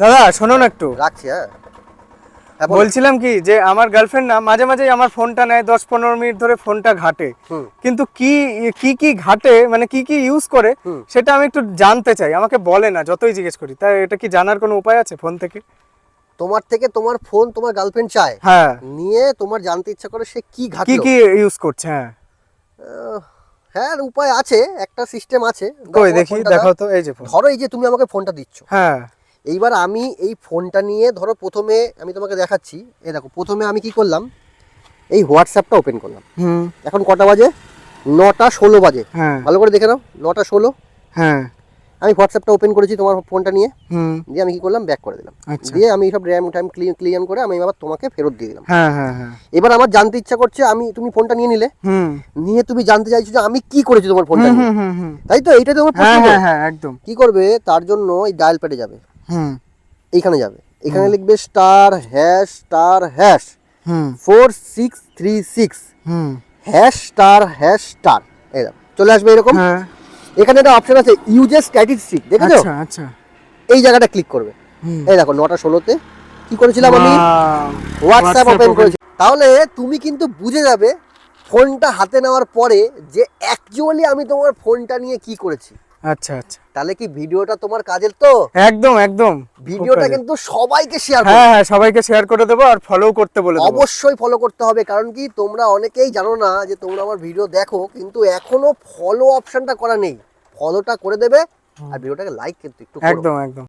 দাদা শোনো না একটু। রাখছি হ্যাঁ। হ্যাঁ বলছিলাম কি যে আমার গার্লফ্রেন্ড না মাঝে মাঝে আমার ফোনটা নেয় দশ পনেরো মিনিট ধরে ফোনটা ঘাটে। কিন্তু কি কি কি ঘাটে মানে কি কি ইউজ করে সেটা আমি একটু জানতে চাই। আমাকে বলে না যতই জিজ্ঞেস করি। তাই এটা কি জানার কোনো উপায় আছে ফোন থেকে? তোমার থেকে তোমার ফোন তোমার গার্লফ্রেন্ড চায়। হ্যাঁ। নিয়ে তোমার জানতে ইচ্ছা করে সে কি কি কি ইউজ করছে হ্যাঁ। হ্যাঁ উপায় আছে একটা সিস্টেম আছে। দেখি দেখাও তো এই যে ধরো এই যে তুমি আমাকে ফোনটা দিচ্ছ। হ্যাঁ। এইবার আমি এই ফোনটা নিয়ে ধরো প্রথমে আমি তোমাকে দেখাচ্ছি। এ দেখো প্রথমে আমি কি করলাম এই হোয়াটসঅ্যাপটা ওপেন করলাম। হুম। এখন কটা বাজে? নটা ষোলো বাজে। হ্যাঁ। ভালো করে দেখে নাও নটা ষোলো। হ্যাঁ। আমি হোয়াটসঅ্যাপটা ওপেন করেছি তোমার ফোনটা নিয়ে। হুম। দিয়ে আমি কি করলাম ব্যাক করে দিলাম। আচ্ছা। দিয়ে আমি সব র্যাম ট্যাম ক্লিন ক্লিয়ার করে আমি আবার তোমাকে ফেরত দিয়ে দিলাম। হ্যাঁ হ্যাঁ এবার আমার জানতে ইচ্ছা করছে আমি তুমি ফোনটা নিয়ে নিলে। হুম। নিয়ে তুমি জানতে চাইছো যে আমি কি করেছি তোমার ফোনটা তাই তো? এইটা তোমার একদম। কি করবে? তার জন্য এই ডায়াল প্যাডে যাবে। হুম। এইখানে যাবে। এখানে লিখবে star hash star hash hmm. Four six three six hmm. Hash star hash star এই দেখো চলে আসবে এরকম। হ্যাঁ। এখানে একটা অপশন আছে ইউজেস স্ট্যাটিস্টিক দেখেছ? আচ্ছা আচ্ছা। এই জায়গাটা ক্লিক করবে। এই দেখো নটা ষোলোতে কি করেছিলাম আমি? হোয়াটসঅ্যাপ ওপেন করেছি। তাহলে তুমি কিন্তু বুঝে যাবে ফোনটা হাতে নেওয়ার পরে যে অ্যাকচুয়ালি আমি তোমার ফোনটা নিয়ে কি করেছি। আচ্ছা আচ্ছা। তাহলে কি ভিডিওটা তোমার কাজের তো? একদম একদম। ভিডিওটা কিন্তু সবাইকে শেয়ার হ্যাঁ হ্যাঁ সবাইকে শেয়ার করে দেবো আর ফলো করতে বলে অবশ্যই ফলো করতে হবে কারণ কি তোমরা অনেকেই জানো না যে তোমরা আমার ভিডিও দেখো কিন্তু এখনও ফলো অপশনটা করা নেই। ফলোটা করে দেবে আর ভিডিওটাকে লাইক কিন্তু একটু একদম একদম।